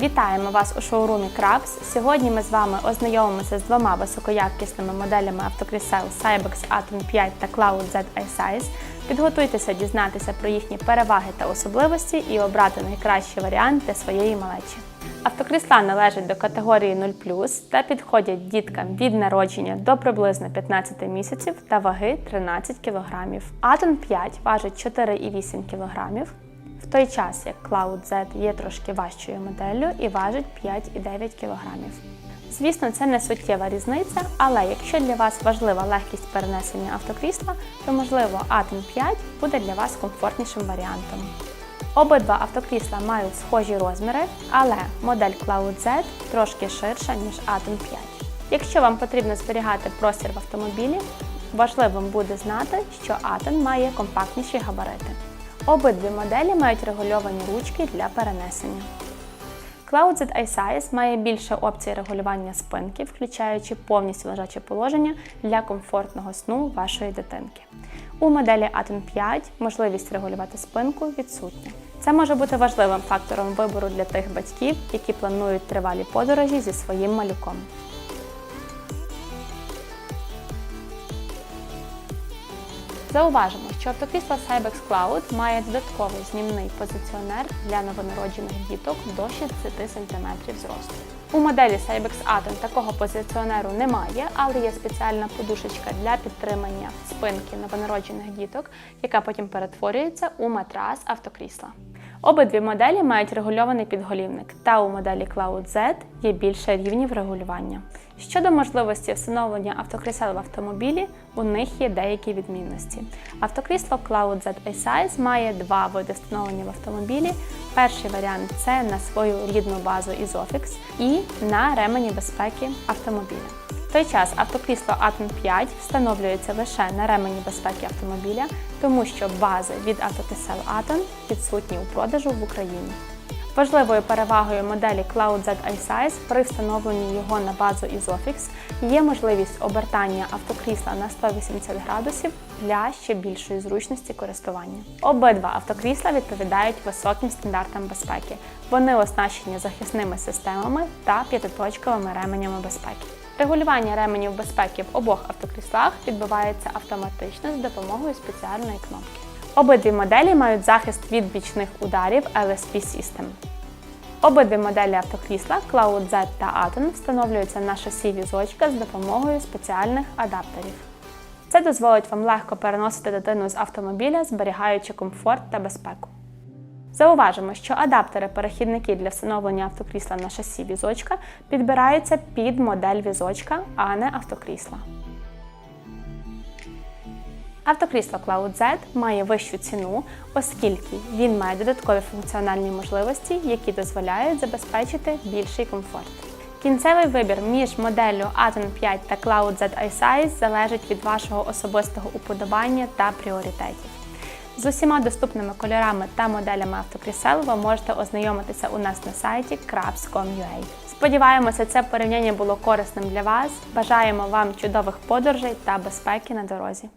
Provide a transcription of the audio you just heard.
Вітаємо вас у шоурумі Крабс. Сьогодні ми з вами ознайомимося з двома високоякісними моделями автокрісел Cybex Atom 5 та Cloud Z iSize. Підготуйтеся дізнатися про їхні переваги та особливості і обрати найкращий варіант для своєї малечі. Автокрісла належать до категорії 0 та підходять діткам від народження до приблизно 15 місяців та ваги 13 кг. Atom 5 важить 4,8 кг, в той час як Cloud Z є трошки важчою моделлю і важить 5,9 кг. Звісно, це не суттєва різниця, але якщо для вас важлива легкість перенесення автокрісла, то можливо Atom 5 буде для вас комфортнішим варіантом. Обидва автокрісла мають схожі розміри, але модель Cloud Z трошки ширша, ніж Atom 5. Якщо вам потрібно зберігати простір в автомобілі, важливим буде знати, що Atom має компактніші габарити. Обидві моделі мають регульовані ручки для перенесення. Cloud Z iSize має більше опцій регулювання спинки, включаючи повністю лежаче положення для комфортного сну вашої дитинки. У моделі Atom 5 можливість регулювати спинку відсутня. Це може бути важливим фактором вибору для тих батьків, які планують тривалі подорожі зі своїм малюком. Зауважимо, що автокрісло Cybex Cloud має додатковий знімний позиціонер для новонароджених діток до 60 см зросту. У моделі Cybex Atom такого позиціонеру немає, але є спеціальна подушечка для підтримання спинки новонароджених діток, яка потім перетворюється у матрас автокрісла. Обидві моделі мають регульований підголівник, та у моделі Cloud Z є більше рівнів регулювання. Щодо можливості встановлення автокрісел в автомобілі, у них є деякі відмінності. Автокрісло Cloud Z iSize має два види встановлення в автомобілі. Перший варіант це на свою рідну базу Isofix і на ремені безпеки автомобіля. В той час автокрісло Atom 5 встановлюється лише на ремені безпеки автомобіля, тому що бази від автокрісел Atom відсутні у продажу в Україні. Важливою перевагою моделі Cloud Z iSize при встановленні його на базу Isofix є можливість обертання автокрісла на 180 градусів для ще більшої зручності користування. Обидва автокрісла відповідають високим стандартам безпеки. Вони оснащені захисними системами та п'ятиточковими ременями безпеки. Регулювання ременів безпеки в обох автокріслах відбувається автоматично за допомогою спеціальної кнопки. Обидві моделі мають захист від бічних ударів LSP System. Обидві моделі автокрісла Cloud Z та Atom встановлюються на шасі візочка з допомогою спеціальних адаптерів. Це дозволить вам легко переносити дитину з автомобіля, зберігаючи комфорт та безпеку. Зауважимо, що адаптери-перехідники для встановлення автокрісла на шасі візочка підбираються під модель візочка, а не автокрісла. Автокрісло Cloud Z має вищу ціну, оскільки він має додаткові функціональні можливості, які дозволяють забезпечити більший комфорт. Кінцевий вибір між моделлю Atom 5 та Cloud Z iSize залежить від вашого особистого уподобання та пріоритетів. З усіма доступними кольорами та моделями автокрісел ви можете ознайомитися у нас на сайті crabs.com.ua. Сподіваємося, це порівняння було корисним для вас. Бажаємо вам чудових подорожей та безпеки на дорозі.